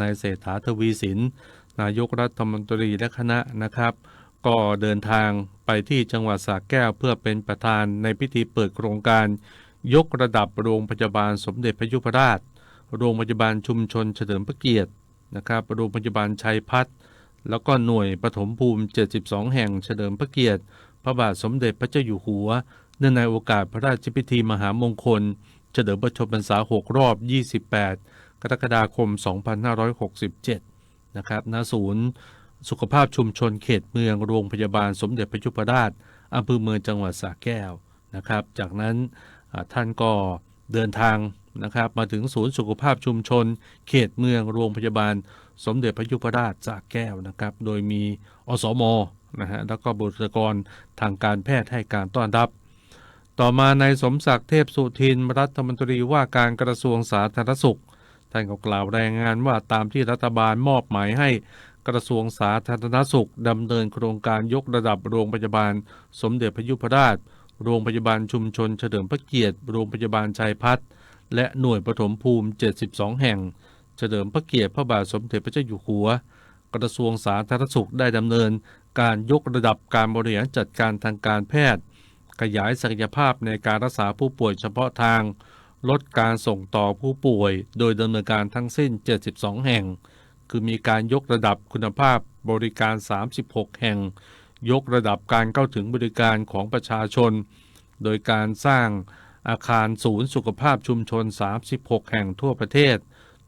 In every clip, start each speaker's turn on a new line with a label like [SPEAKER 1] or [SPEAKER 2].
[SPEAKER 1] นายเศรษฐาทวีสิน นายกรัฐมนตรีและคณะนะครับ ก็เดินทางไปที่จังหวัดสระแก้วเพื่อเป็นประธานในพิธีเปิดโครงการ ยกระดับโรงพยาบาลสมเด็จพระยุพราช โรงพยาบาลชุมชนเฉลิมพระเกียรตินะครับ โรงพยาบาลชัยพัฒน์แล้วก็หน่วยปฐมภูมิ 72 แห่งเฉลิมพระเกียรติ พระบาทสมเด็จพระเจ้าอยู่หัว เนื่องในโอกาสพระราชพิธีมหามงคล เฉลิมพระชนมพรรษา 6 รอบ 28 กรกฎาคม 2567 นะครับ ณ ศูนย์สุขภาพชุมชนเขตเมืองโรงพยาบาลสมเด็จพระยุพราชอำเภอเมืองจังหวัดสระแก้วนะครับ จากนั้นท่านก็เดินทางนะครับมาถึงศูนย์สุขภาพชุมชน เขตเมืองโรงพยาบาลสมเด็จพระยุพราชสระแก้วนะครับ โดยมีอสมนะฮะแล้วก็บุคลากรทางการแพทย์ให้การต้อนรับ ต่อมาในายสมศักดิ์เทพสุทินรัฐมนตรีว่าการกระทรวงสาธารณสุข ท่านก็กล่าวรายงานว่าตามที่รัฐบาลมอบหมายให้กระทรวงสาธารณสุขดำเนินโครงการยกระดับโรงพยาบาล สมเด็จพระยุพราช โรงพยาบาลชุมชนเฉลิมพระเกียรติ โรงพยาบาลชัยพัฒน์และหน่วยปฐมภูมิ 72 แห่ง เฉลิมพระเกียรติพระบาทสมเด็จพระเจ้าอยู่หัว กระทรวงสาธารณสุขได้ดำเนิน การยกระดับการบริหารจัดการทางการแพทย์ ขยายศักยภาพในการรักษาผู้ป่วยเฉพาะทาง ลดการส่งต่อผู้ป่วย โดยดำเนินการทั้งสิ้น 72 แห่ง คือมีการยกระดับคุณภาพบริการ 36 แห่ง ยกระดับการเข้าถึงบริการของประชาชน โดยการสร้างอาคารศูนย์สุขภาพชุมชน 36 แห่งทั่วประเทศ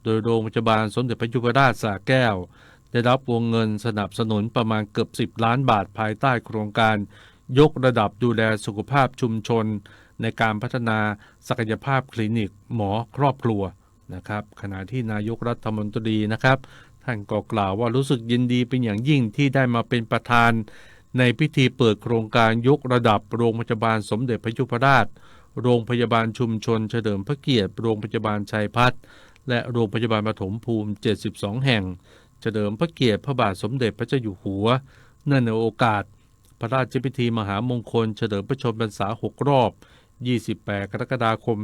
[SPEAKER 1] โดยโรงพยาบาลสมเด็จพระยุพราชสระแก้ว ได้รับวงเงินสนับสนุนประมาณเกือบ 10 ล้านบาทภายใต้โครงการ ยกระดับดูแลสุขภาพชุมชน ในการพัฒนาศักยภาพคลินิกหมอครอบครัวนะครับขณะที่นายกรัฐมนตรีนะครับ ท่านก็กล่าวว่ารู้สึกยินดีเป็นอย่างยิ่งที่ได้มาเป็นประธาน ในพิธีเปิดโครงการยกระดับโรงพยาบาลสมเด็จพระยุพราช โรงพยาบาลชุมชนเฉลิมพระเกียรติโรงพยาบาลชัยพัฒน์และโรงพยาบาลปฐมภูมิ 72 แห่ง เฉลิมพระเกียรติพระบาทสมเด็จพระเจ้าอยู่หัว เนื่องในโอกาส พระราชพิธีมหามงคลเฉลิมพระชนมพรรษา 6 รอบ 28 กรกฎาคม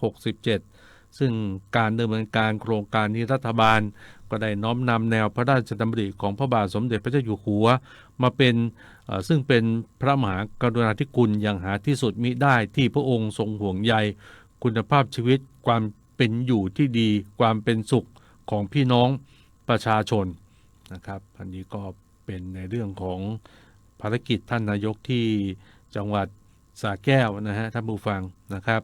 [SPEAKER 1] 2567 ซึ่งการดำเนินการโครงการนี้รัฐบาล ก็ได้น้อมนำแนวพระราชดำริของพระบาทสมเด็จพระเจ้าอยู่หัว มาเป็นซึ่งเป็นพระมหากรุณาธิคุณอย่างหาที่สุดมิได้ที่พระองค์ทรงห่วงใย คุณภาพชีวิตความเป็นอยู่ที่ดี ความเป็นสุขของพี่น้องประชาชนนะครับอันนี้ก็เป็นในเรื่องของภารกิจท่านนายกที่จังหวัด สาแก้วนะฮะท่านผู้ฟังนะครับ